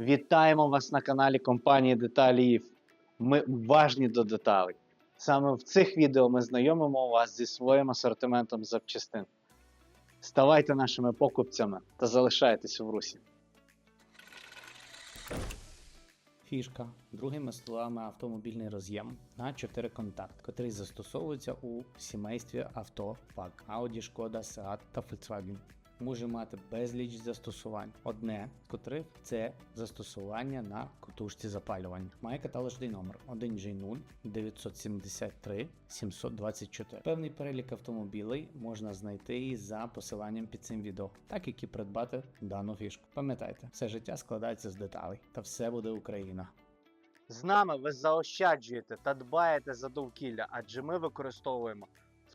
Вітаємо вас на каналі компанії Деталіїв. Ми уважні до деталей. Саме в цих відео ми знайомимо вас зі своїм асортиментом запчастин. Ставайте нашими покупцями та залишайтесь в русі. Фішка. Другими словами автомобільний роз'єм на 4 контакт, котрий застосовується у сімействі авто ПАК Audi, Шкода, Seat та Volkswagen. Може мати безліч застосувань. Одне з котрих це застосування на котушці запалювання. Має каталожний номер 1G0 973 724. Певний перелік автомобілей можна знайти і за посиланням під цим відео, так як і придбати дану фішку. Пам'ятайте, все життя складається з деталей, та все буде Україна. З нами ви заощаджуєте та дбаєте за довкілля, адже ми використовуємо